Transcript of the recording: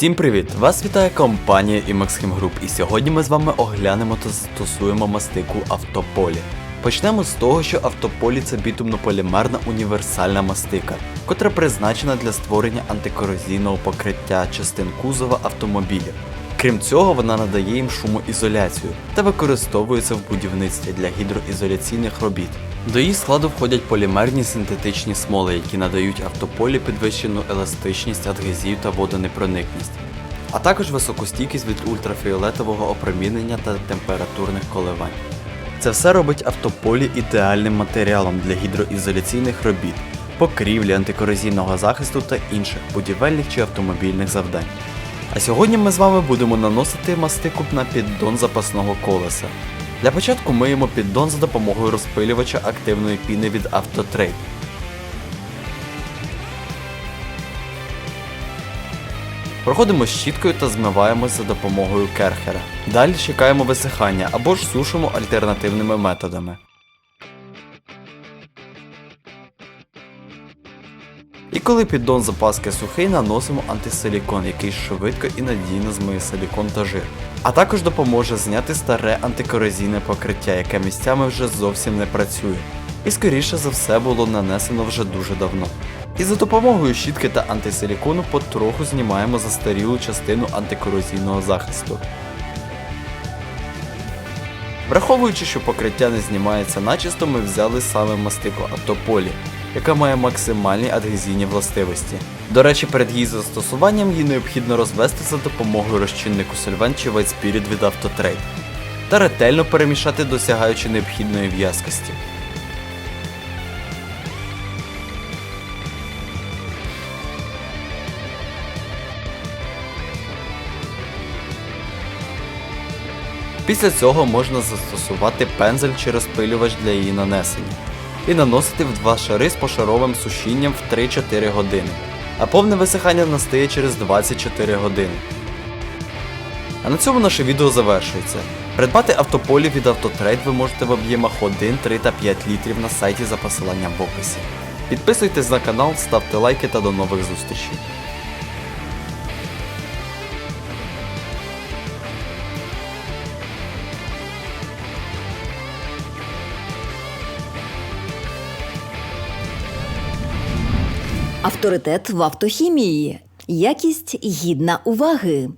Всім привіт! Вас вітає компанія Imaxim Group і сьогодні ми з вами оглянемо та застосуємо мастику автополі. Почнемо з того, що автополі це бітумно-полімерна універсальна мастика, котра призначена для створення антикорозійного покриття частин кузова автомобілів. Крім цього, вона надає їм шумоізоляцію та використовується в будівництві для гідроізоляційних робіт. До її складу входять полімерні синтетичні смоли, які надають автополі підвищену еластичність, адгезію та водонепроникність, а також високостійкість від ультрафіолетового опромінення та температурних коливань. Це все робить автополі ідеальним матеріалом для гідроізоляційних робіт, покрівлі, антикорозійного захисту та інших будівельних чи автомобільних завдань. А сьогодні ми з вами будемо наносити мастику на піддон запасного колеса. Для початку миємо піддон за допомогою розпилювача активної піни від автотрейд. Проходимо щіткою та змиваємось за допомогою керхера. Далі чекаємо висихання або ж сушимо альтернативними методами. І коли піддон запаски сухий, наносимо антисилікон, який швидко і надійно змиє силікон та жир. А також допоможе зняти старе антикорозійне покриття, яке місцями вже зовсім не працює. І скоріше за все було нанесено вже дуже давно. І за допомогою щітки та антисилікону потроху знімаємо застарілу частину антикорозійного захисту. Враховуючи, що покриття не знімається начисто, ми взяли саме мастику автополі, яка має максимальні адгезійні властивості. До речі, перед її застосуванням її необхідно розвести за допомогою розчиннику сольвент чи White Spirit від Autotrade та ретельно перемішати, досягаючи необхідної в'язкості. Після цього можна застосувати пензель чи розпилювач для її нанесення і наносити в два шари з пошаровим сушінням в 3-4 години, а повне висихання настає через 24 години. А на цьому наше відео завершується. Придбати автополі від Автотрейд ви можете в об'ємах 1, 3 та 5 літрів на сайті за посиланням в описі. Підписуйтесь на канал, ставте лайки та до нових зустрічей. Авторитет в автохімії. Якість гідна уваги.